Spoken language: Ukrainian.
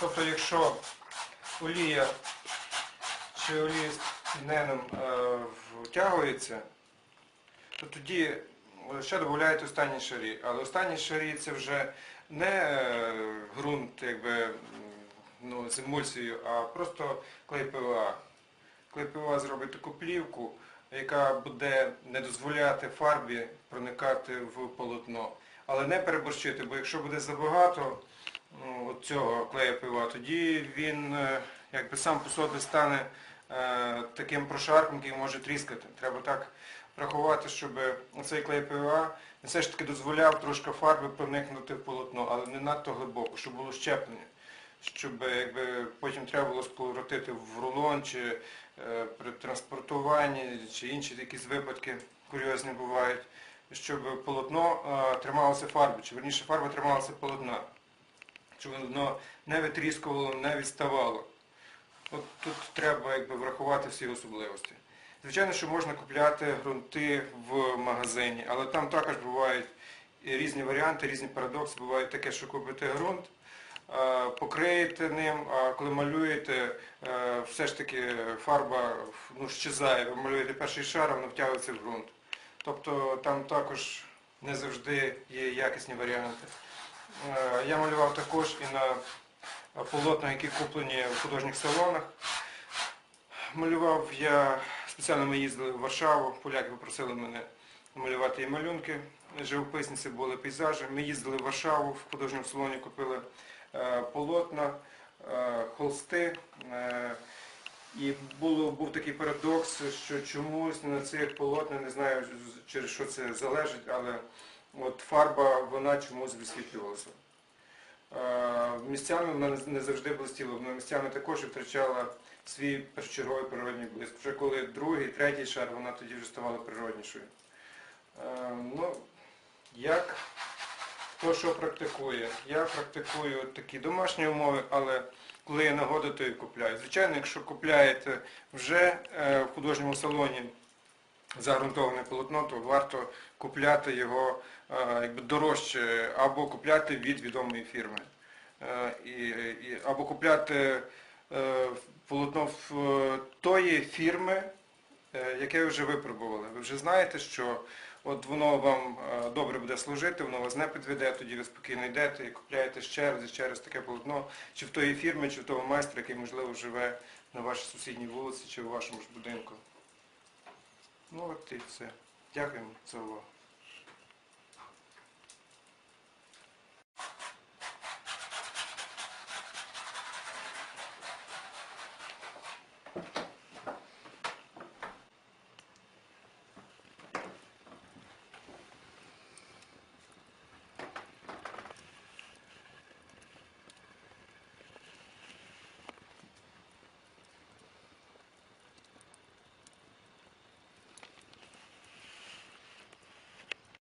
Тобто, якщо олія чи олія з підненом е, втягується, то тоді ще додають останні шарі. Але останні шарі це вже не е, ґрунт якби, ну, з емульсією, а просто клей ПВА. Клей ПВА зробить таку плівку, яка буде не дозволяти фарбі проникати в полотно. Але не переборщити, бо якщо буде забагато от цього клею ПВА, тоді він е, сам по собі стане е, таким прошарком, який може тріскати. Треба так врахувати, щоб цей клей ПВА все ж таки дозволяв трошки фарби проникнути в полотно, але не надто глибоко, щоб було щеплення. Щоб потім треба було скоротити в рулон чи е, при транспортуванні, чи інші якісь випадки курйозні бувають, щоб полотно трималося фарби, чи верніше фарба трималася полотна, щоб воно не витріскувало, не відставало. От тут треба якби, врахувати всі особливості. Звичайно, що можна купляти ґрунти в магазині, але там також бувають різні варіанти, різні парадокси. Буває таке, що купите ґрунт, покриєте ним, а коли малюєте, е, все ж таки фарба ну, щезає, ви малюєте перший шар, воно втягується в ґрунт. Тобто там також не завжди є якісні варіанти. Е, Я малював також і на полотна, які куплені в художніх салонах. Малював я, спеціально ми їздили в Варшаву, поляки попросили мене малювати і малюнки, живописниці були пейзажі. Ми їздили в Варшаву, в художньому салоні купили е, полотна, е, холсти. і було, був такий парадокс, що чомусь на цих полотнах, не знаю через що це залежить, але от фарба вона чомусь висвітлювалася. Е, Місцями вона не завжди блистіла, вона місцями також втрачала свій першочерговий природній блиск. Вже коли другий, третій шар, вона тоді вже ставала природнішою. Е, Ну, як хто що практикує? Я практикую такі домашні умови, але коли є нагода, то і купляю. Звичайно, якщо купляєте вже е, в художньому салоні загрунтоване полотно, то варто купляти його е, якби дорожче або купляти від відомої фірми. Е, І, і, або купляти е, полотно в тої фірми, яке ви вже випробували. Ви вже знаєте, що от воно вам добре буде служити, воно вас не підведе, тоді ви спокійно йдете і купляєте ще раз і ще раз таке полотно, чи в тої фірми, чи в того майстра, який, можливо, живе на вашій сусідній вулиці чи у вашому ж будинку. Ну от і все. Дякуємо за увагу.